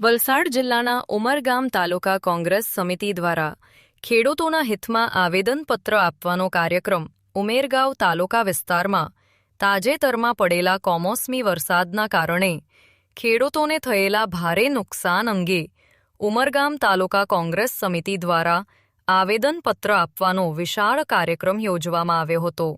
વલસાડ જિલ્લાના ઉમરગામ તાલુકા કોંગ્રેસ સમિતિ દ્વારા ખેડૂતોના હિતમાં આવેદનપત્ર આપવાનો કાર્યક્રમ ઉમેરગાંવ તાલુકા વિસ્તારમાં તાજેતરમાં પડેલા કોમોસમી વરસાદના કારણે ખેડૂતોને થયેલા ભારે નુકસાન અંગે ઉમરગામ તાલુકા કોંગ્રેસ સમિતિ દ્વારા આવેદનપત્ર આપવાનો વિશાળ કાર્યક્રમ યોજવામાં આવ્યો હતો.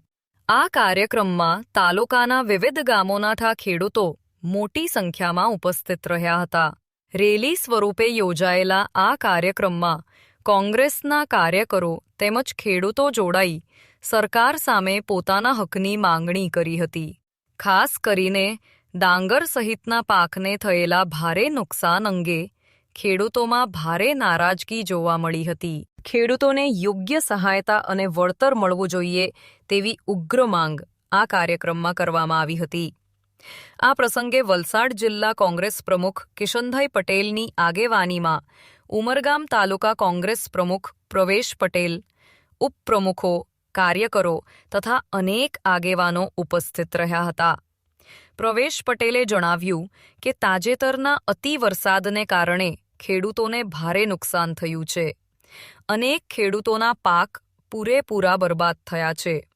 આ કાર્યક્રમમાં તાલુકાના વિવિધ ગામોના થા ખેડૂતો મોટી સંખ્યામાં ઉપસ્થિત રહ્યા હતા. રેલી સ્વરૂપે યોજાયેલા આ કાર્યક્રમમાં કોંગ્રેસના કાર્યકરો તેમજ ખેડૂતો જોડાઈ સરકાર સામે પોતાના હકની માંગણી કરી હતી. ખાસ કરીને ડાંગર સહિતના પાકને થયેલા ભારે નુકસાન અંગે ખેડૂતોમાં ભારે નારાજગી જોવા મળી હતી. ખેડૂતોને યોગ્ય સહાયતા અને વળતર મળવું જોઈએ તેવી ઉગ્ર માંગ આ કાર્યક્રમમાં કરવામાં આવી હતી. આ પ્રસંગે વલસાડ જિલ્લા કોંગ્રેસ પ્રમુખ કિશનભાઈ પટેલની આગેવાનીમાં ઉમરગામ તાલુકા કોંગ્રેસ પ્રમુખ પ્રવેશ પટેલ, ઉપપ્રમુખો, કાર્યકરો તથા અનેક આગેવાનો ઉપસ્થિત રહ્યા હતા. પ્રવેશ પટેલે જણાવ્યું કે તાજેતરના અતિ વરસાદને કારણે ખેડૂતોને ભારે નુકસાન થયું છે. અનેક ખેડૂતોના પાક પૂરેપૂરા બરબાદ થયા છે.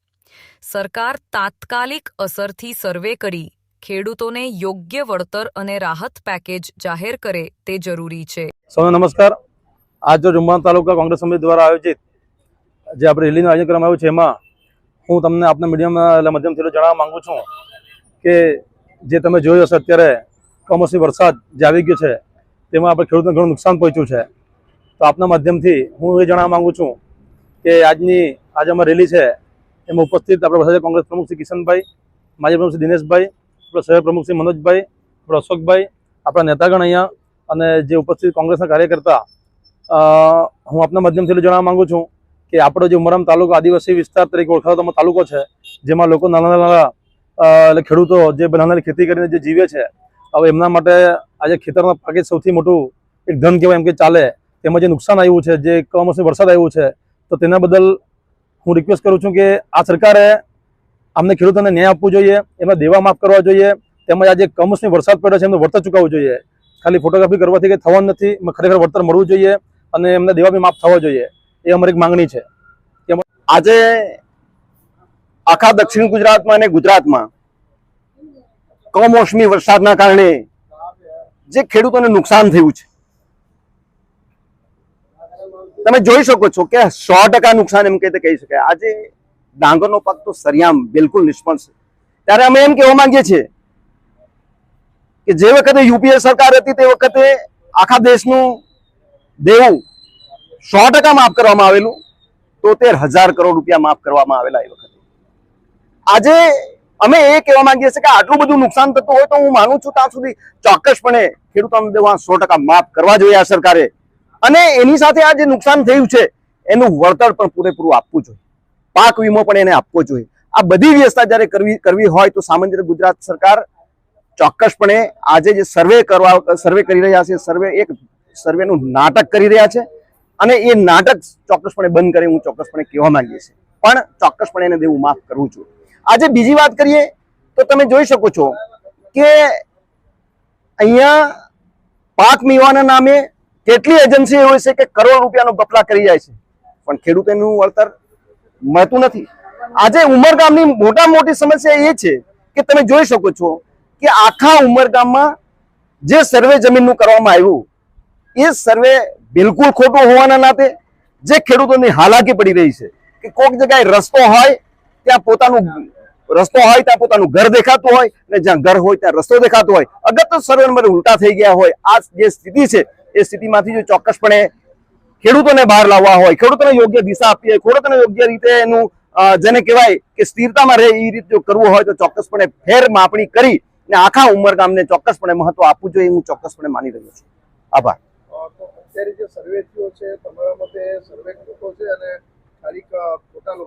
સરકાર તાત્કાલિક અસરથી સર્વે કરી ખેડૂતોને યોગ્ય વળતર અને રાહત પેકેજ જાહેર કરે તે જરૂરી છે. સૌને નમસ્કાર. આજ જો જુમ્મા તાલુકા કોંગ્રેસ સમિતિ દ્વારા આયોજિત જે આપણે રેલીનું આયોજન કરવામાં આવ્યું છે, એમાં હું તમને આપના મીડિયમના માધ્યમથી જણાવવા માંગુ છું કે જે તમે જોયું હશે અત્યારે કમોસમી વરસાદ જે આવી ગયો છે, તેમાં આપણે ખેડૂતોને ઘણું નુકસાન પહોંચ્યું છે. તો આપના માધ્યમથી હું એ જણાવવા માંગુ છું કે આજની, આજે અમારી રેલી છે, એમાં ઉપસ્થિત આપણા વલસાડ કોંગ્રેસ પ્રમુખ શ્રી કિશનભાઈ, માજી પ્રમુખ શ્રી દિનેશભાઈ શહેર પ્રમુખ શ્રી મનોજભાઈ, આપણા અશોકભાઈ, આપણા નેતાગણ અહીંયા અને જે ઉપસ્થિત કોંગ્રેસના કાર્યકર્તા હું આપના માધ્યમથી જણાવવા માંગુ છું કે આપણો જે ઉમરામ તાલુકો આદિવાસી વિસ્તાર તરીકે ઓળખાતો તાલુકો છે, જેમાં લોકો નાના નાના એટલે ખેડૂતો જે નાની ખેતી કરીને જે જીવે છે, હવે એમના માટે આજે ખેતરના પાકે સૌથી મોટું એક ધન કહેવાય એમ કે ચાલે, તેમાં જે નુકસાન આવ્યું છે, જે કમોસમી વરસાદ આવ્યું છે, તો તેના બદલ હું રિક્વેસ્ટ કરું છું કે આ સરકારે અમને ખેડૂતોને ન્યાય આપવો જોઈએ, એમના દેવા માફ કરવા જોઈએ, તેમજ આજે કમોસમી વરસાદ પડ્યો છે એમને વળતર ચૂકવવું જોઈએ. ખાલી ફોટોગ્રાફી કરવાથી કંઈ થવાનું નથી ખરેખર વળતર મળવું જોઈએ અને એમને દેવા બી માફ થવા જોઈએ, એ અમારી એક માંગણી છે. આજે આખા દક્ષિણ ગુજરાતમાં અને ગુજરાતમાં કમોસમી વરસાદના કારણે જે ખેડૂતોને નુકસાન થયું છે. તમે જોઈ શકો છો કે સો ટકા નુકસાન એમ કહીતે કહી શકાય. આજે ડાંગરનો પાક તો સરિયામ બિલકુલ નિષ્ફળ છે. ત્યારે અમે એમ કહેવા માંગીએ છીએ કે જે વખતે યુપીએ સરકાર હતી તે વખતે આખા દેશનું દેવું સો ટકા માફ કરવામાં આવેલું, તોતેર હજાર કરોડ રૂપિયા માફ કરવામાં આવેલા એ વખતે. આજે અમે એ કહેવા માંગીએ છીએ કે આટલું બધું નુકસાન થતું હોય તો હું માનું છું ત્યાં સુધી ચોક્કસપણે ખેડૂતોને દેવા સો ટકા માફ કરવા જોઈએ આ સરકારે. અને એની સાથે આ જે નુકસાન થયું છે, એનું વળતર પણ પૂરેપૂરું આપવું જોઈએ. પાક વીમો પણ એને આપવો જોઈએ. આ બધી વ્યવસ્થા જ્યારે કરવી કરવી હોય તો સામાન્ય રીતે ગુજરાત સરકાર ચોક્કસપણે આજે જે સર્વે કરવા સર્વે કરી રહ્યા છે, સર્વે એક સર્વેનું નાટક કરી રહ્યા છે અને એ નાટક ચોક્કસપણે બંધ કરે હું ચોક્કસપણે કહેવા માંગીએ છીએ. પણ ચોક્કસપણે એને દેવું માફ કરવું છું આજે બીજી વાત કરીએ તો તમે જોઈ શકો છો કે અહીંયા પાક મીવાના નામે કેટલી એજન્સી હોય છે કે કરોડ રૂપિયાનો ગપલા કરી જાય છે. પણ ખેડૂત એનું વળતર મળતું નથી. આજે ઉમરગામની મોટા મોટી સમસ્યા એ છે કે તમે જોઈ શકો છો કે આખા ઉમરગામમાં જે સર્વે જમીનનું કરવામાં આવ્યું, એ સર્વે બિલકુલ ખોટો હોવાના નાતે જે ખેડૂતોની હાલાકી પડી રહી છે કે કોઈક જગ્યાએ રસ્તો હોય, ત્યાં પોતાનું રસ્તો હોય, ત્યાં પોતાનું ઘર દેખાતું હોય અને જ્યાં ઘર હોય, ત્યાં રસ્તો દેખાતો હોય. અગત્ય સર્વે નંબર ઉલટા થઈ ગયા હોય. આ જે સ્થિતિ છે, એ સ્થિતિમાંથી જો ચોક્કસપણે ખેડૂતોને બહાર લાવવા હોય, ખેડૂતોને યોગ્ય દિશા આપવી હોય, ખેડૂતોને યોગ્ય રીતે એનું જેને કહેવાય કે સ્થિરતામાં રહે એ રીતે જો કરવું હોય તો ચોક્કસપણે ફેર માપણી કરી ને આખા ઉમરગામને ચોક્કસપણે મહત્વ આપવું જોઈએ હું ચોક્કસપણે માની રહ્યો છું. આભાર. અત્યારે જે સર્વે છે, તમારા મતે સર્વે છે અને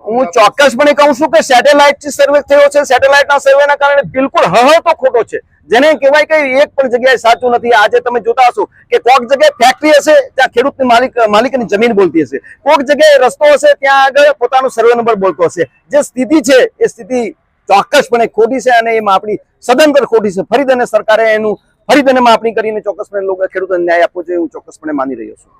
હું ચોક્કસપણે કહું છું કે સેટેલાઇટ સર્વે થયો છે. સેટેલાઇટ ના સર્વે ના કારણે બિલકુલ હહતો ખોટો છે. જેને કહેવાય કે એક પણ જગ્યાએ સાચું નથી. આજે તમે જોતા હશો કે કોઈક જગ્યાએ ફેક્ટરી હશે, ત્યાં ખેડૂતની માલિક, માલિકની જમીન બોલતી હશે. કોઈક જગ્યાએ રસ્તો હશે, ત્યાં આગળ પોતાનો સર્વે નંબર બોલતો હશે. જે સ્થિતિ છે, એ સ્થિતિ ચોક્કસપણે ખોટી છે અને એમાં આપણી સદંતર ખોટી છે. ફરી સરકારે એનું ફરી માપણી કરીને ચોક્કસપણે લોકો ખેડૂતોને ન્યાય આપવો જોઈએ. હું ચોક્કસપણે માની રહ્યો છું.